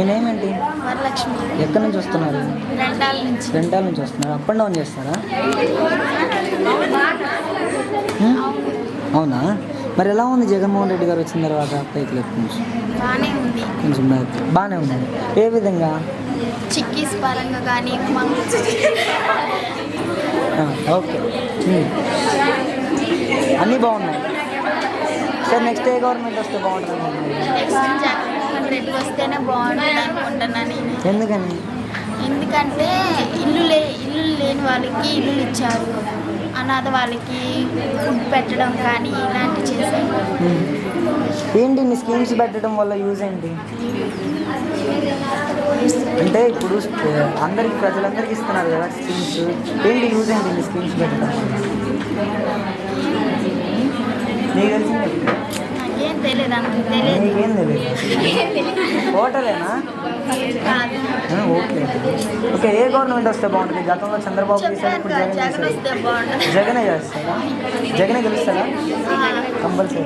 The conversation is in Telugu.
నేమ్ ఏంటి? వరలక్ష్మి. ఎక్కడి నుంచి వస్తున్నారు? రెండాల నుంచి. రెండాల నుంచి వస్తున్నారు. అప్ అండ్ డౌన్ చేస్తారా? అవునా. మరి ఎలా ఉంది జగన్మోహన్ రెడ్డి గారు వచ్చిన తర్వాత పైకి లేపు నుంచి కొంచెం బాగానే ఉంది. ఏ విధంగా? చిక్కీస్ పరంగా కానీ ఆ, ఓకే. అన్నీ బాగున్నాయి. సార్ నెక్స్ట్ ఏ గవర్నమెంట్ వస్తే బాగుంటుంది నెక్స్ట్ జగన్మోహన్ రెడ్డి వస్తేనే బాగుంటుంది అనుకుంటున్నాను నేను. ఎందుకని? ఎందుకంటే ఇల్లు లే ఇల్లు లేని వాళ్ళకి ఇల్లు ఇచ్చారు. అనాథ వాళ్ళకి ఫుడ్ పెట్టడం కానీ ఇలాంటివి చేశారు. ఏంటి ఇన్ని స్కీమ్స్ పెట్టడం వల్ల యూజ్ ఏంటి? అంటే ఇప్పుడు అందరికి ప్రజలందరికీ ఇస్తున్నారు కదా స్కీమ్స్. ఏంటి యూజ్ ఏంటి ఇన్ని స్కీమ్స్ పెట్టడం? నీకు తెలిసిందే. నాకేం తెలియదు. ఆ, ఓకే. ఓకే ఏ గవర్నమెంట్ వస్తే బాగుంటుంది? గతంలో చంద్రబాబు చేశారు ఇప్పుడు జగన్ జగన్ చేశారు జగనే చేస్తారా జగనే గెలుస్తారా కంపల్సరీ.